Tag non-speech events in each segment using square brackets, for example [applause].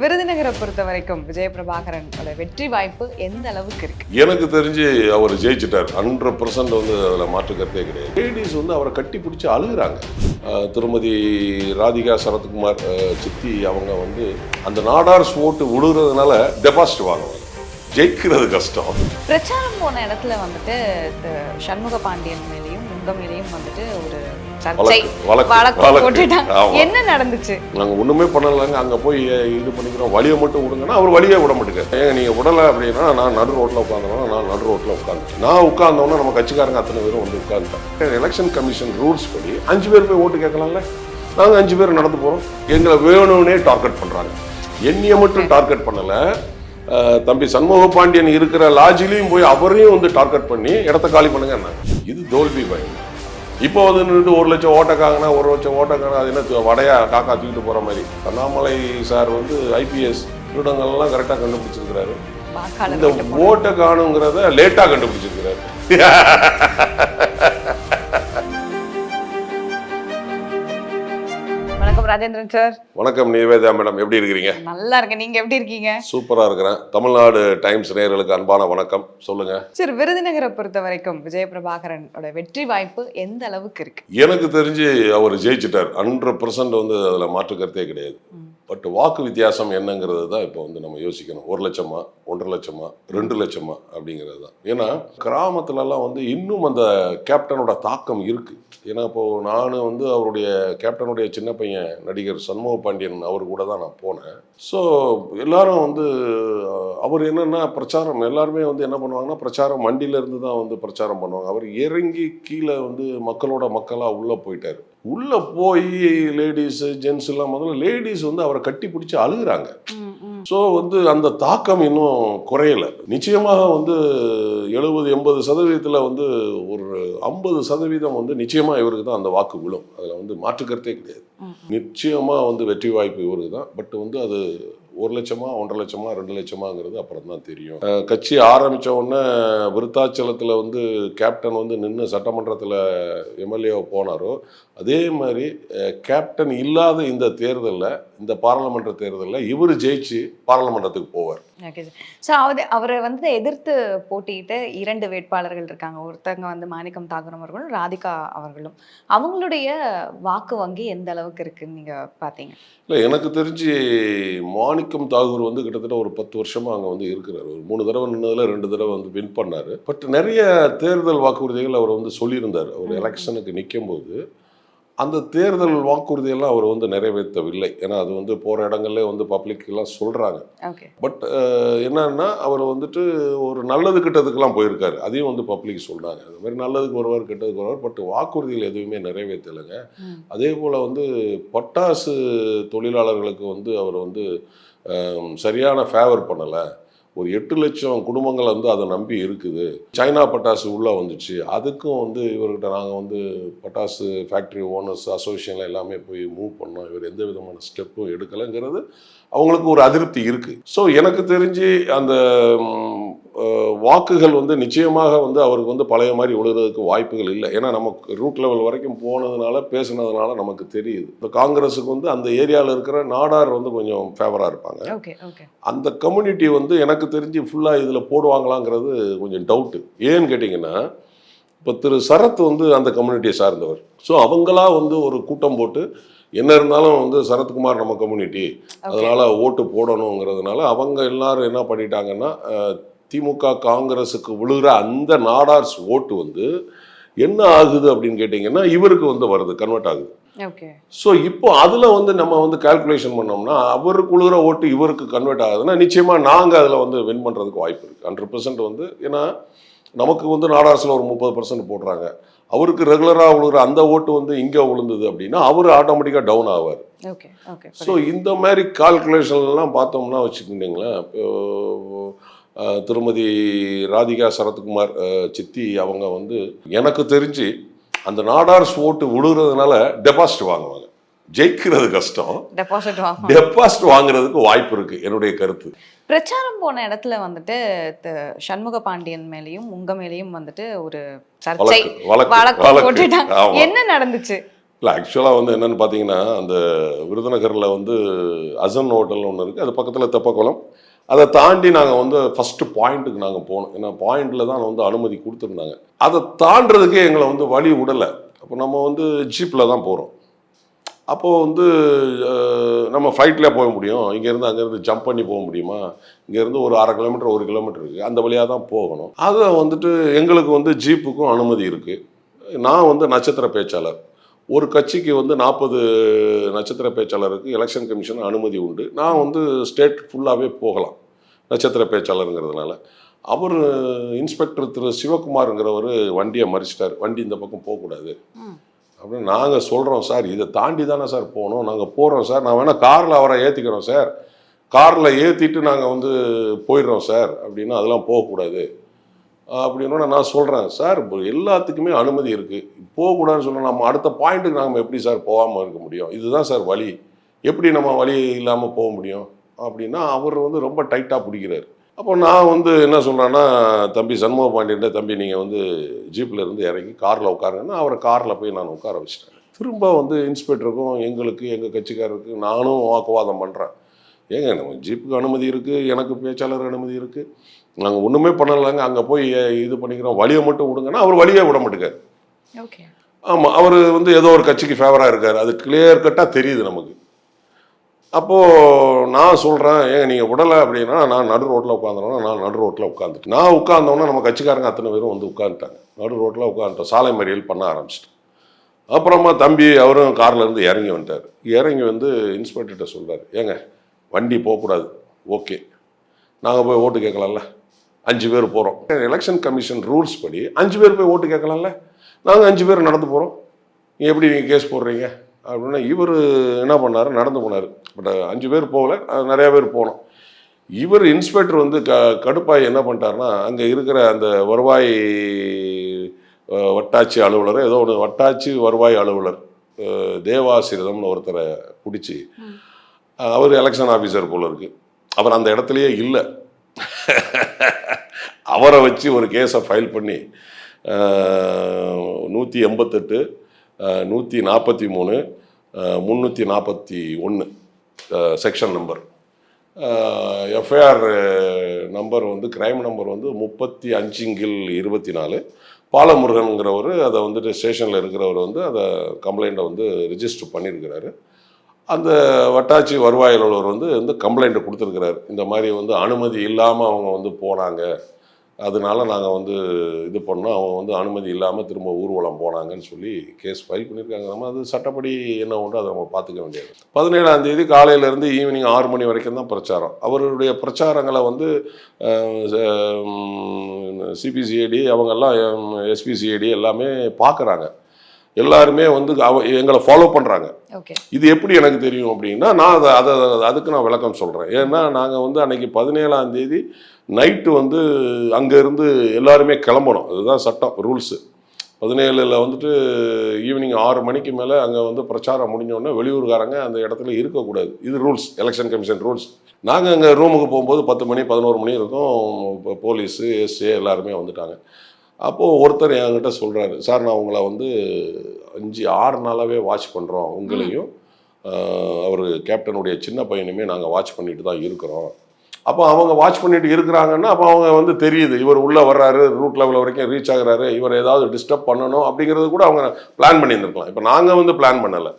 விருதுநகரை பொறுத்த வரைக்கும் விஜய பிரபாகரனோட வெற்றி வாய்ப்பு எந்த அளவுக்கு இருக்கு? எனக்கு தெரிஞ்சு அவர் ஜெயிச்சிட்டார். ஹண்ட்ரட் பர்சன்ட் வந்து அதில் மாற்றுக்கருத்தே கிடையாது. லேடிஸ் வந்து அவரை கட்டி பிடிச்சி அழுகுறாங்க. திருமதி ராதிகா சரத்குமார் சித்தி அவங்க வந்து அந்த நாடார்ஸ் ஓட்டு விழுகிறதுனால டெபாசிட் வாங்குவாங்க. ஜெயிக்கிறது கஷ்டம். பிரச்சாரம் போன இடத்துல வந்துட்டு சண்முக பாண்டியன் மேலேயும் உங்க மேலேயும் வந்துட்டு ஒரு சர்ச்சை வழக்கு. போட்டுட்டாங்க. என்ன நடந்துச்சு? நாங்கள் ஒன்றுமே பண்ணலைங்க. அங்கே போய் இது பண்ணிக்கிறோம். வழியை மட்டும் விடுங்கன்னா அவர் வழியே விட மாட்டேங்க ஏங்க நீங்கள் விடலை அப்படின்னா நான் நடு ரோட்டில் உட்காந்தோன்னா நான் நடு ரோட்டில் உட்காந்துட்டேன் நான் உட்காந்தோன்னா நம்ம கட்சிக்காரங்க அத்தனை பேரும் வந்து உட்காந்துட்டேன் எலெக்ஷன் கமிஷன் ரூல்ஸ் படி அஞ்சு பேர் போய் ஓட்டு கேட்கலாம்ல? நாங்கள் அஞ்சு பேர் நடந்து போகிறோம் எங்களை வேணும்னே டார்கெட் பண்ணுறாங்க என்னைய மட்டும் டார்கெட் பண்ணலை. தம்பி சண்முக பாண்டியன் இருக்கிற லாட்ஜிலையும் போய் அவரையும் வந்து டார்கெட் பண்ணி இடத்த காலி பண்ணுங்க இது தோல்வி பயம். இப்போ வந்து நின்றுட்டு ஒரு லட்சம் ஓட்டக்காங்கன்னா ஒரு லட்சம் ஓட்டக்காங்க அது என்ன வடையா காக்கா தூக்கிட்டு போற மாதிரி. அண்ணாமலை சார் வந்து ஐபிஎஸ் திருடங்கள்லாம் கரெக்டாக கண்டுபிடிச்சிருக்கிறாரு. இந்த ஓட்டை காணுங்கிறத லேட்டாக கண்டுபிடிச்சிருக்கிறாரு. [laughs] வணக்கம் ராஜேந்திரன் சார். வணக்கம் நிவேதா மேடம் எப்படி இருக்கிறீங்க? நல்லா இருக்கேன். நீங்க எப்படி இருக்கீங்க? சூப்பராக இருக்கிறேன். தமிழ்நாடு டைம்ஸ் நேயர்களுக்கு அன்பான வணக்கம். சொல்லுங்க. சார் விருதுநகரை பொறுத்த வரைக்கும் விஜய பிரபாகரனோட வெற்றி வாய்ப்பு எந்த அளவுக்கு இருக்கு? எனக்கு தெரிஞ்சு அவர் ஜெயிச்சிட்டார். ஹண்ட்ரட் பர்சன்ட் வந்து அதில் மாற்றுக்கருத்தே கிடையாது. பட் வாக்கு வித்தியாசம் என்னங்கிறது தான் இப்போ வந்து நம்ம யோசிக்கணும். ஒரு லட்சமா ஒன்றரை லட்சமா ரெண்டு லட்சமா அப்படிங்கிறது தான். ஏன்னா கிராமத்துலலாம் வந்து இன்னும் அந்த கேப்டனோட தாக்கம் இருக்குது ஏன்னா இப்போது நான் வந்து அவருடைய கேப்டனுடைய சின்ன பையன் நடிகர் சண்முக பாண்டியன் அவர் கூட தான் நான் போனேன். ஸோ எல்லாரும் வந்து அவர் என்னென்னா பிரச்சாரம் எல்லாருமே வந்து என்ன பண்ணுவாங்கன்னா பிரச்சாரம் வண்டியில இருந்து தான் வந்து பிரச்சாரம் பண்ணுவாங்க. அவர் இறங்கி கீழே வந்து மக்களோட மக்களாக உள்ளே போயிட்டார். உள்ளே போய் லேடிஸ் ஜென்ஸ் எல்லாம் முதல்ல லேடிஸ் வந்து அவரை கட்டி பிடிச்சி அழுகுறாங்க. ஸோ வந்து அந்த தாக்கம் இன்னும் குறையல. நிச்சயமாக வந்து எழுபது எண்பது சதவீதத்தில் வந்து ஒரு ஐம்பது சதவீதம் வந்து நிச்சயமாக இவருக்கு தான் அந்த வாக்கு விழும். அதில் வந்து மாற்றுக்கருத்தே கிடையாது. நிச்சயமாக வந்து வெற்றி வாய்ப்பு இவருக்கு தான். பட் வந்து அது ஒரு லட்சமா ஒன்றரை லட்சமா ரெண்டு லட்சமாங்கிறது அப்புறம் தான் தெரியும். கட்சி ஆரம்பித்த உடனே விருத்தாச்சலத்தில் வந்து கேப்டன் வந்து நின்று சட்டமன்றத்தில் எம்எல்ஏவை போனாரோ அதே மாதிரி கேப்டன் இல்லாத இந்த தேர்தலில் இந்த பாராளுமன்ற தேர்தலில் இவர் ஜெயிச்சு பாராளுமன்றத்துக்கு போவார். ஓகே சார் ஸோ அவர் அவரை வந்து எதிர்த்து போட்டியிட்ட இரண்டு வேட்பாளர்கள் இருக்காங்க. ஒருத்தங்க வந்து மாணிக்கம் தாகூரம் அவர்களும் ராதிகா அவர்களும். அவங்களுடைய வாக்கு வங்கி எந்த அளவுக்கு இருக்குன்னு நீங்க பாத்தீங்க? இல்லை எனக்கு தெரிஞ்சு மாணிக்கம் தாகூர் வந்து கிட்டத்தட்ட ஒரு பத்து வருஷமா அங்கே வந்து இருக்கிறார். ஒரு மூணு தடவை நின்னதில் ரெண்டு தடவை வந்து வின் பண்ணார். பட் நிறைய தேர்தல் வாக்குறுதிகள் அவர் வந்து சொல்லியிருந்தார். அவர். எலெக்ஷனுக்கு நிற்கும் போது அந்த தேர்தல் வாக்குறுதியெல்லாம் அவர் வந்து நிறைவேற்றவில்லை. ஏன்னா அது வந்து போகிற இடங்கள்ல வந்து பப்ளிக்கெல்லாம் சொல்கிறாங்க பட் என்னன்னா அவர் வந்துட்டு ஒரு நல்லது கிட்டதுக்கெல்லாம் போயிருக்காரு. அதையும் வந்து பப்ளிக் சொல்கிறாங்க அது மாதிரி நல்லதுக்கு வருவார் கெட்டதுக்கு வருவார் பட் வாக்குறுதிகள் எதுவுமே நிறைவேற்றலைங்க. அதே போல் வந்து பட்டாசு தொழிலாளர்களுக்கு வந்து அவர் வந்து சரியான ஃபேவர் பண்ணலை. ஒரு எட்டு லட்சம் குடும்பங்கள் வந்து அதை நம்பி இருக்குது. சைனா பட்டாசு உள்ளே வந்துச்சு. அதுக்கும் வந்து இவர்கிட்ட நாங்கள் வந்து பட்டாசு ஃபேக்ட்ரி ஓனர்ஸ் அசோசியேஷன் எல்லாமே போய் மூவ் பண்ணோம். இவர் எந்த விதமான ஸ்டெப்பும் எடுக்கலைங்கிறது அவங்களுக்கு ஒரு அதிருப்தி இருக்குது ஸோ எனக்கு தெரிஞ்சு அந்த வாக்குகள் வந்து நிச்சயமாக வந்து அவருக்கு வந்து பழைய மாதிரி விழுறதுக்கு வாய்ப்புகள் இல்லை. ஏன்னா நமக்கு ரூட் லெவல் வரைக்கும் போனதுனால பேசுனதுனால நமக்கு தெரியுது. இப்போ காங்கிரஸுக்கு வந்து அந்த ஏரியாவில் இருக்கிற நாடார் வந்து கொஞ்சம் ஃபேவராக இருப்பாங்க. அந்த கம்யூனிட்டி வந்து எனக்கு தெரிஞ்சு ஃபுல்லாக இதில் போடுவாங்களாங்கிறது கொஞ்சம் டவுட்டு ஏன்னு கேட்டிங்கன்னா இப்போ திரு சரத் வந்து அந்த கம்யூனிட்டியை சார்ந்தவர். ஸோ அவங்களா வந்து ஒரு கூட்டம் போட்டு என்ன இருந்தாலும் வந்து சரத்குமார் நம்ம கம்யூனிட்டி அதனால ஓட்டு போடணுங்கிறதுனால அவங்க எல்லாரும் என்ன பண்ணிட்டாங்கன்னா திமுக காங்கிரஸுக்கு விழுகிற அந்த நாடார்ஸ் ஓட்டு வந்து என்ன ஆகுது அப்படின்னு கேட்டிங்கன்னா இவருக்கு வந்து வருது கன்வெர்ட் ஆகுது. ஸோ இப்போ அதில் வந்து நம்ம வந்து கால்குலேஷன் பண்ணோம்னா அவருக்கு உழுகிற ஓட்டு இவருக்கு கன்வெர்ட் ஆகுதுன்னா நிச்சயமாக நாங்கள் அதில் வந்து வின் பண்ணுறதுக்கு வாய்ப்பு இருக்குது ஹண்ட்ரட் வந்து ஏன்னா நமக்கு வந்து நாடார்ஸில் ஒரு முப்பது பர்சன்ட் போடுறாங்க. அவருக்கு ரெகுலராக விழுகிற அந்த ஓட்டு வந்து இங்கே விழுந்தது அப்படின்னா அவர் ஆட்டோமேட்டிக்காக டவுன் ஆவார். ஸோ இந்த மாதிரி கால்குலேஷன்லாம் பார்த்தோம்னா வச்சுக்கிட்டிங்களேன் திருமதி ராதிகா சரத்குமார் சித்தி அவங்க வந்து எனக்கு தெரிஞ்சு அந்த நாடார்ஸ் ஓட்டு விழுகிறதுனால டெபாசிட் வாங்குவாங்க. ஜெயிக்கிறது கஷ்டம். டெபாசிட் வாங்க டெபாசிட் வாங்குறதுக்கு வாய்ப்பு இருக்கு. என்னுடைய கருத்து. பிரச்சாரம் போன இடத்துல வந்துட்டு சண்முக பாண்டியன் மேலேயும் உங்க மேலேயும் வந்துட்டு ஒரு சர்ச்சை என்ன நடந்துச்சு? இல்லை ஆக்சுவலாக வந்து என்னன்னு பார்த்தீங்கன்னா அந்த விருதுநகரில் வந்து அசன் ஹோட்டல்னு ஒன்று இருக்குது அது பக்கத்தில் தெப்பக்குளம். அதை தாண்டி நாங்கள் வந்து ஃபஸ்ட்டு பாயிண்ட்டுக்கு நாங்கள் போனோம். ஏன்னா பாயிண்டில் தான் வந்து அனுமதி கொடுத்துருந்தாங்க. அதை தாண்டுறதுக்கே எங்களை வந்து வழி விடலை. அப்போ நம்ம வந்து ஜீப்பில் தான் போகிறோம் அப்போது வந்து நம்ம ஃப்ளைட்டில் போக முடியும். இங்கேருந்து அங்கேருந்து ஜம்ப் பண்ணி போக முடியுமா? இங்கேருந்து ஒரு அரை கிலோமீட்டர் ஒரு கிலோமீட்டர் இருக்குது அந்த வழியாக தான் போகணும். அதை வந்துட்டு எங்களுக்கு வந்து ஜீப்புக்கும் அனுமதி இருக்குது நான் வந்து நட்சத்திர பேச்சாளர். ஒரு கட்சிக்கு வந்து நாற்பது நட்சத்திர பேச்சாளருக்கு எலெக்ஷன் கமிஷன் அனுமதி உண்டு. நான் வந்து ஸ்டேட் ஃபுல்லாகவே போகலாம் நட்சத்திர பேச்சாளருங்கிறதுனால. அவர் இன்ஸ்பெக்டர் திரு சிவகுமாருங்கிறவர் வண்டியை மறிச்சிட்டார். வண்டி இந்த பக்கம் போகக்கூடாது. அப்படின்னு நாங்கள் சொல்கிறோம் சார் இதை தாண்டி தானே சார் போகணும்? நாங்கள் போகிறோம் சார். நான் வேணால் காரில் அவரை ஏற்றிக்கிறோம் சார். காரில் ஏற்றிட்டு நாங்கள் வந்து போயிடுறோம் சார். அப்படின்னா அதெல்லாம் போகக்கூடாது. அப்படின்னு நான் சொல்கிறேன் சார் இப்போ எல்லாத்துக்குமே அனுமதி இருக்குது போகக்கூடாதுன்னு சொன்னால் நம்ம அடுத்த பாயிண்ட்டுக்கு நம்ம எப்படி சார் போகாமல் இருக்க முடியும்? இதுதான் சார் வழி. எப்படி நம்ம வழி இல்லாமல் போக முடியும்? அப்படின்னா அவர் வந்து ரொம்ப டைட்டாக பிடிக்கிறார். அப்போ நான் வந்து என்ன சொல்கிறேன்னா தம்பி சண்முக பாண்டியன் தம்பி நீங்கள் வந்து ஜீப்பில் இருந்து இறங்கி காரில் உட்காருங்கன்னா அவரை காரில் போய் நான் உட்கார வச்சிட்டேன். திரும்ப வந்து இன்ஸ்பெக்டருக்கும் எங்களுக்கு எங்கள் கட்சிக்காரருக்கு நானும் வாக்குவாதம் பண்ணுறேன் ஏங்க நம்ம ஜீப்புக்கு அனுமதி இருக்குது எனக்கு பேச்சாளர் அனுமதி இருக்குது நாங்கள் ஒன்றுமே பண்ணலைங்க. அங்கே போய் இது பண்ணிக்கிறோம். வழியை மட்டும் விடுங்கன்னா அவர் வழியே விட மாட்டேங்கார் ஓகே. ஆமாம் அவர் வந்து ஏதோ ஒரு கட்சிக்கு ஃபேவராக இருக்கார். அது கிளியர் கட்டாக தெரியுது நமக்கு. அப்போது நான் சொல்கிறேன் ஏங்க நீங்கள் விடலை அப்படின்னா நான் நடு ரோட்டில் உட்காந்துறோன்னா நான் நடு ரோட்டில் உட்காந்துட்டேன் நான் உட்காந்தோன்னா நம்ம கட்சிக்காரங்க அத்தனை பேரும் வந்து உட்காந்துட்டாங்க நடு ரோட்டில் உட்காந்துட்டோம் சாலை மறியல் பண்ண ஆரம்பிச்சிட்டேன் அப்புறமா தம்பி அவரும் கார்ல இருந்து இறங்கி வந்துட்டார். இறங்கி வந்து இன்ஸ்பெக்டர்கிட்ட சொல்றாரு ஏங்க வண்டி போகக்கூடாது. ஓகே. நாங்கள் போய் ஓட்டு கேட்கலாம்ல? அஞ்சு பேர் போகிறோம் எலெக்ஷன் கமிஷன் ரூல்ஸ் படி அஞ்சு பேர் போய் ஓட்டு கேட்கலாம்ல? நாங்கள் அஞ்சு பேர் நடந்து போகிறோம் எப்படி நீங்கள் கேஸ் போடுறீங்க? அப்படின்னா இவர் என்ன பண்ணார்? நடந்து போனார். பட் அஞ்சு பேர் போகல. நிறைய பேர் போனோம். இவர் இன்ஸ்பெக்டர் வந்து க கடுப்பாய் என்ன பண்ணிட்டாருன்னா அங்கே இருக்கிற அந்த வருவாய் வட்டாட்சி அலுவலர் ஏதோ ஒன்று வட்டாட்சி வருவாய் அலுவலர் தேவாசிரிதம்னு ஒருத்தரை பிடிச்சி. அவர் எலெக்ஷன் ஆஃபீஸர் போல இருக்கு. அவர் அந்த இடத்துலயே இல்லை. [laughs] அவரை வச்சு ஒரு கேஸை ஃபைல் பண்ணி நூற்றி எண்பத்தெட்டு நூற்றி நாற்பத்தி மூணு முந்நூற்றி நாற்பத்தி ஒன்று செக்ஷன் நம்பர். எஃப்ஐஆர் நம்பர் வந்து கிரைம் நம்பர் வந்து முப்பத்தி அஞ்சுங்கில் இருபத்தி நாலு. பாலமுருகனுங்கிறவர் அதை வந்துட்டு ஸ்டேஷனில் இருக்கிறவர் வந்து அதை கம்ப்ளைண்ட்டை வந்து ரிஜிஸ்டர் பண்ணியிருக்கிறாரு. அந்த வட்டாட்சி வருவாய் அலுவலர் வந்து வந்து கம்ப்ளைண்ட்டை கொடுத்துருக்கிறாரு. இந்த மாதிரி வந்து அனுமதி இல்லாமல் அவங்க வந்து போனாங்க. அதனால நாங்கள் வந்து இது பண்ணோம். அவங்க வந்து அனுமதி இல்லாமல் திரும்ப ஊர்வலம் போனாங்கன்னு சொல்லி கேஸ் ஃபைல் பண்ணியிருக்காங்க நம்ம அது சட்டப்படி என்ன உண்டு அதை நம்ம பார்த்துக்க வேண்டியது. பதினேழாம் தேதி காலையிலேருந்து ஈவினிங் ஆறு மணி வரைக்கும் தான் பிரச்சாரம். அவருடைய பிரச்சாரங்களை வந்து சிபிசிஐடி அவங்கெல்லாம் எஸ்பிசிஐடி எல்லாமே பார்க்குறாங்க. எல்லாருமே வந்து அவ எங்களை ஃபாலோ பண்ணுறாங்க இது எப்படி எனக்கு தெரியும் அப்படின்னா நான் அதை அதை அதுக்கு நான் விளக்கம் சொல்கிறேன் ஏன்னா நாங்கள் வந்து அன்னைக்கு பதினேழாம் தேதி நைட்டு வந்து அங்கேருந்து எல்லாருமே கிளம்பணும். அதுதான் சட்டம் ரூல்ஸு. பதினேழில் வந்துட்டு ஈவினிங் ஆறு மணிக்கு மேலே அங்கே வந்து பிரச்சாரம் முடிஞ்ச உடனே வெளியூர்காரங்க அந்த இடத்துல இருக்கக்கூடாது. இது ரூல்ஸ் எலெக்ஷன் கமிஷன் ரூல்ஸ் நாங்கள் அங்கே ரூமுக்கு போகும்போது பத்து மணி பதினோரு மணி இருக்கும். போலீஸு எஸ்ஏ எல்லாருமே வந்துட்டாங்க. அப்போது ஒருத்தர் என்கிட்ட சொல்கிறாரு சார் நான் உங்களை வந்து அஞ்சு ஆறு நாளாகவே வாட்ச் பண்ணுறோம் உங்களையும். அவர் கேப்டனுடைய சின்ன பையனுமே நாங்கள் வாட்ச் பண்ணிட்டு தான் இருக்கிறோம். அப்போ அவங்க வாட்ச் பண்ணிட்டு இருக்கிறாங்கன்னா அப்போ அவங்க வந்து தெரியுது இவர் உள்ளே வர்றாரு ரூட் லெவல் வரைக்கும் ரீச் ஆகுறாரு இவர் ஏதாவது டிஸ்டர்ப் பண்ணணும் அப்படிங்கிறது கூட அவங்க பிளான் பண்ணியிருந்திருக்கலாம். இப்போ நாங்கள் வந்து பிளான் பண்ணலை.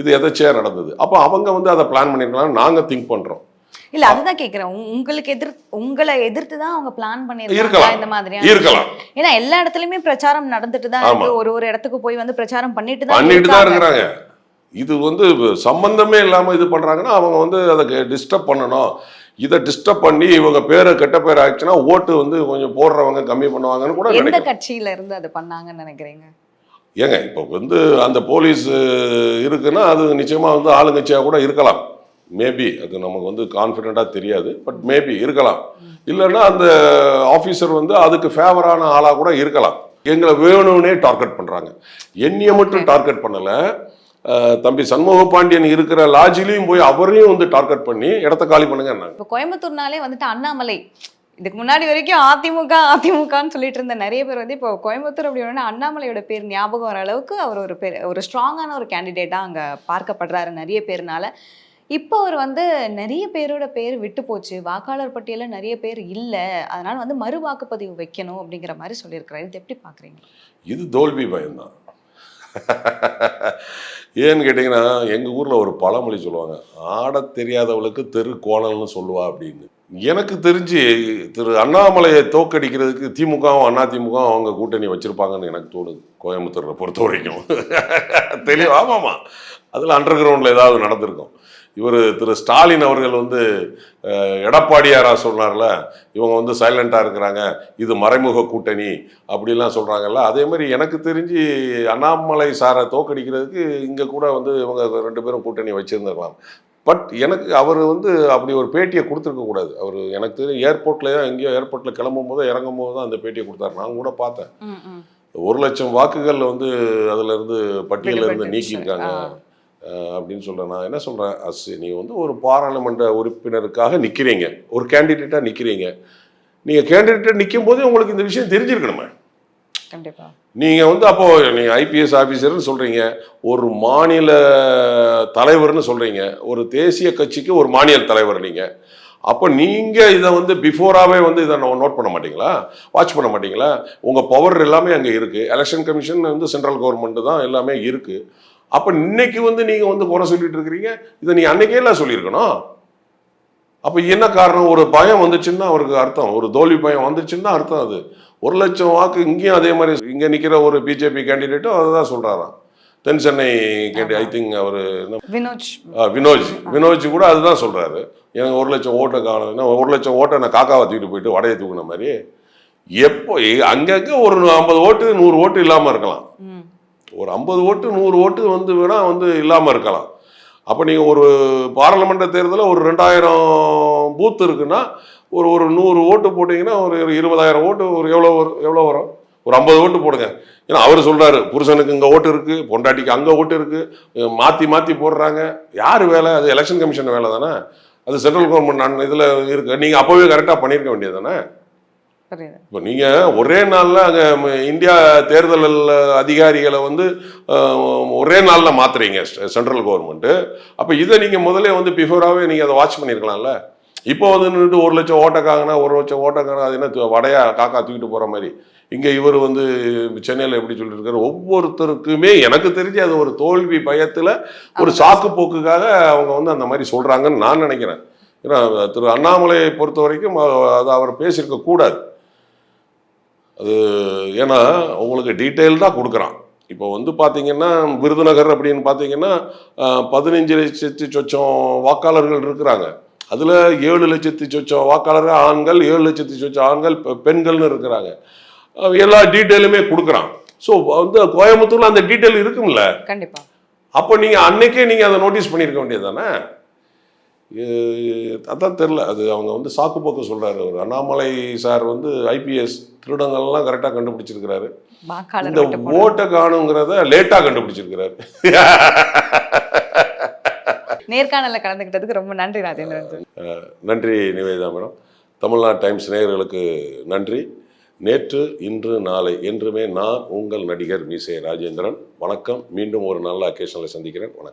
இது எதாச்சியாக நடந்தது. அப்போ அவங்க வந்து அதை பிளான் பண்ணியிருக்கலாம் நாங்கள் திங்க் பண்ணுறோம் இல்ல அதுதான் கேக்குறேன். உங்க- உங்களுக்கு எதிர் உங்களை எதிர்த்து தான் அவங்க பிளான் பண்ணிருக்காங்க. இந்த மாதிரியான இருக்கலாம். ஏன்னா எல்லா இடத்துலயுமே பிரச்சாரம் நடந்துட்டு தான். இருக்கு. ஒரு ஒரு இடத்துக்கு போய் வந்து பிரச்சாரம் பண்ணிட்டு தான் பண்ணிட்டு தான். இருக்கிறாங்க. இது வந்து சம்பந்தமே இல்லாமல் இது பண்ணுறாங்கன்னா அவங்க வந்து அதை டிஸ்டர்ப் பண்ணணும். இதை டிஸ்டர்ப் பண்ணி இவங்க பேரை கெட்ட பேர் ஆயிடுச்சுன்னா ஓட்டு வந்து கொஞ்சம் போடுறவங்க கம்மி பண்ணுவாங்கன்னு கூட எந்த கட்சியில இருந்து அது பண்ணாங்கன்னு நினைக்கிறீங்க? ஏங்க இப்போ வந்து அந்த போலீஸ் இருக்குன்னா அது நிச்சயமாக வந்து ஆளுங்கட்சியாக கூட இருக்கலாம். மேபி அது நமக்கு வந்து கான்ஃபிடெண்ட்டாக தெரியாது பட் மேபி இருக்கலாம். இல்லைன்னா அந்த ஆஃபீஸர் வந்து அதுக்கு ஃபேவரான ஆளாக கூட இருக்கலாம். எங்களை வேணும்னே டார்கெட் பண்ணுறாங்க என்னையை மட்டும் டார்கெட் பண்ணலை. தம்பி சண்முக பாண்டியன் இருக்கிற லாஜிலையும் போய் அவரையும் வந்து டார்கெட் பண்ணி இடத்த காலி பண்ணுங்க இப்போ கோயம்புத்தூர்னாலே வந்துட்டு அண்ணாமலை. இதுக்கு முன்னாடி வரைக்கும் அதிமுக அதிமுகன்னு சொல்லிட்டு இருந்த நிறைய பேர் வந்து இப்போ கோயம்புத்தூர் அப்படின்னா அண்ணாமலையோட பேர் ஞாபகம் வர அளவுக்கு அவர் ஒரு பேர் ஒரு ஸ்ட்ராங்கான ஒரு கேண்டிடேட்டாக அங்கே பார்க்கப்படுறாரு நிறைய பேர்னால. இப்போ அவர் வந்து நிறைய பேரோட பேர் விட்டு போச்சு. வாக்காளர் பட்டியலில் நிறைய பேர் இல்லை. அதனால வந்து மறு வாக்குப்பதிவு வைக்கணும் அப்படிங்கிற மாதிரி சொல்லியிருக்கிறாரு. இது எப்படி பார்க்குறீங்க? இது தோல்வி பயம்தான். ஏன்னு கேட்டிங்கன்னா எங்கள் ஊரில் ஒரு பழமொழி சொல்லுவாங்க ஆட தெரியாதவளுக்கு தெரு கோணல்னு சொல்லுவா அப்படின்னு. எனக்கு தெரிஞ்சு திரு அண்ணாமலையை தோக்கடிக்கிறதுக்கு திமுகவும் அதிமுகவும் அவங்க கூட்டணி வச்சுருப்பாங்கன்னு எனக்கு தோணுது கோயம்புத்தூரை பொறுத்த வரைக்கும் தெளிவா ஆமாம்மா அதில் அண்டர் கிரவுண்டில் ஏதாவது நடந்திருக்கும். இவர் திரு ஸ்டாலின் அவர்கள் வந்து எடப்பாடியாரா சொன்னார்ல இவங்க வந்து சைலண்டாக இருக்கிறாங்க இது மறைமுக கூட்டணி அப்படிலாம் சொல்கிறாங்கல்ல அதே மாதிரி எனக்கு தெரிஞ்சு அண்ணாமலை சாரை தோக்கடிக்கிறதுக்கு இங்கே கூட வந்து இவங்க ரெண்டு பேரும் கூட்டணி வச்சுருந்துருக்கலாம் பட் எனக்கு அவர் வந்து அப்படி ஒரு பேட்டியை கொடுத்துருக்க கூடாது. அவர் எனக்கு தெரியும் ஏர்போர்ட்டில் எங்கேயோ ஏர்போர்ட்டில் கிளம்பும் போது இறங்கும் போது தான் அந்த பேட்டியை கொடுத்தாரு. நான் கூட பார்த்தேன். ஒரு லட்சம் வாக்குகள் வந்து அதுல இருந்து பட்டியல இருந்து விடுபட்டுருச்சு. நீக்கியிருக்காங்க. அப்படின்னு சொல்றேன். நான் என்ன சொல்றேன் அஸ் நீங்க வந்து ஒரு பாராளுமன்ற உறுப்பினருக்காக நிக்கிறீங்க. ஒரு கேண்டிடேட்டா நிக்கிறீங்க. நீங்க கேண்டிடேட்டா நிற்கும் போதே உங்களுக்கு இந்த விஷயம் தெரிஞ்சிருக்கணுமே. கண்டிப்பா. நீங்க வந்து அப்போ நீங்க ஐபிஎஸ் ஆபீசர்னு சொல்றீங்க. ஒரு மாநில தலைவர்னு சொல்றீங்க. ஒரு தேசிய கட்சிக்கு ஒரு மாநில தலைவர் நீங்க. அப்போ நீங்க இதை வந்து பிஃபோராகவே வந்து இதை நோட் பண்ண மாட்டீங்களா? வாட்ச் பண்ண மாட்டீங்களா? உங்க பவர் எல்லாமே அங்கே இருக்கு. எலெக்ஷன் கமிஷன் வந்து சென்ட்ரல் கவர்மெண்ட் தான் எல்லாமே இருக்கு. அப்போ இன்னைக்கு வந்து நீங்க வந்து குறை சொல்லிட்டு இருக்கிறீங்க. இதை நீ அன்னைக்கே எல்லாம் சொல்லியிருக்கணும். அப்போ என்ன காரணம்? ஒரு பயம் வந்துச்சுன்னா அவருக்கு அர்த்தம். ஒரு தோல்வி பயம் வந்துச்சுன்னா அர்த்தம் அது. ஒரு லட்சம் வாக்கு இங்கேயும் அதே மாதிரி இங்க நிக்கிற ஒரு பிஜேபி கேண்டிடேட்டும் அதுதான் சொல்றாராம். தென் சென்னை கேண்டி ஐ திங்க் அவர் வினோஜ். வினோஜ். வினோஜ் கூட அதுதான் சொல்றாரு. எனக்கு ஒரு லட்சம் ஓட்டை காணும் ஒரு லட்சம் ஓட்டை நான் காக்காவை தூக்கிட்டு போயிட்டு வடையை தூக்குன மாதிரி. எப்போ அங்கங்க ஒரு ஐம்பது ஓட்டு நூறு ஓட்டு இல்லாம இருக்கலாம். ஒரு ஐம்பது ஓட்டு நூறு ஓட்டு வந்து வேணால் வந்து இல்லாமல் இருக்கலாம். அப்போ நீங்கள் ஒரு பாராளுமன்ற தேர்தலில் ஒரு ரெண்டாயிரம் பூத் இருக்குன்னா ஒரு ஒரு நூறு ஓட்டு போட்டிங்கன்னா ஒரு இருபதாயிரம் ஓட்டு ஒரு எவ்வளோ வரும் எவ்வளோ வரும்? ஒரு ஐம்பது ஓட்டு போடுங்க. ஏன்னா அவர் சொல்கிறாரு புருஷனுக்கு இங்கே ஓட்டு இருக்குது பொண்டாட்டிக்கு அங்கே ஓட்டு இருக்குது மாற்றி மாற்றி போடுறாங்க. யார் வேலை? அது எலெக்ஷன் கமிஷன் வேலை தானே? அது சென்ட்ரல் கவர்மெண்ட் நான் இதில் இருக்குது நீங்கள் அப்போவே கரெக்டாக பண்ணியிருக்க வேண்டியது தானே? இப்போ நீங்கள் ஒரே நாளில் அங்கே இந்தியா தேர்தல் அதிகாரிகளை வந்து ஒரே நாளில் மாத்துறீங்க சென்ட்ரல் கவர்மெண்ட்டு அப்போ இதை நீங்கள் முதல்ல வந்து பிஃபோராகவே நீங்கள் அதை வாட்ச் பண்ணியிருக்கலாம்ல இப்போ வந்து நின்றுட்டு ஒரு லட்சம் ஓட்டக்காங்கன்னா ஒரு லட்சம் ஓட்டக்காங்க அது என்ன வடையா காக்கா தூக்கிட்டு போகிற மாதிரி. இங்கே இவர் வந்து சென்னையில் எப்படி சொல்லியிருக்காரு ஒவ்வொருத்தருக்குமே எனக்கு தெரிஞ்சு அது ஒரு தோல்வி பயத்தில் ஒரு சாக்கு போக்குக்காக அவங்க வந்து அந்த மாதிரி சொல்கிறாங்கன்னு நான் நினைக்கிறேன். ஏன்னா திரு அண்ணாமலையை பொறுத்த வரைக்கும் அது அவர் பேசியிருக்க கூடாது. அது ஏன்னா உங்களுக்கு டீட்டெயில்டாக கொடுக்குறான். இப்போ வந்து பார்த்தீங்கன்னா விருதுநகர் அப்படின்னு பார்த்தீங்கன்னா பதினஞ்சு லட்சத்து சொச்சம் வாக்காளர்கள் இருக்கிறாங்க. அதில் ஏழு லட்சத்து சொச்சம் வாக்காளர்கள் ஆண்கள் ஏழு லட்சத்து சொச்சம் ஆண்கள் பெண்கள்னு இருக்கிறாங்க. எல்லா டீட்டெயிலுமே கொடுக்குறான். ஸோ வந்து கோயம்புத்தூர்ல அந்த டீட்டெயில் இருக்கும்ல? கண்டிப்பா. அப்போ நீங்கள் அன்னைக்கே நீங்கள் அதை நோட்டீஸ் பண்ணியிருக்க வேண்டியது தானே அதான் தெரில அது அவங்க வந்து சாக்கு போக்கு சொல்கிறாரு அவர். அண்ணாமலை சார் வந்து ஐபிஎஸ் திருடங்கள்லாம் கரெக்டாக கண்டுபிடிச்சிருக்கிறாரு. இந்த. ஓட்டை காணுங்கிறத லேட்டாக கண்டுபிடிச்சிருக்கிறாரு. நேர்காணல்ல கலந்துக்கிட்டதுக்கு ரொம்ப நன்றி ராஜேந்திரன் நன்றி நிவேதா மேடம். தமிழ்நாடு டைம்ஸ் நேயர்களுக்கு நன்றி. நேற்று இன்று நாளை என்றுமே நான் உங்கள் நடிகர் மீசை ராஜேந்திரன். வணக்கம். மீண்டும் ஒரு நல்ல அக்கேஷனில் சந்திக்கிறேன். வணக்கம்.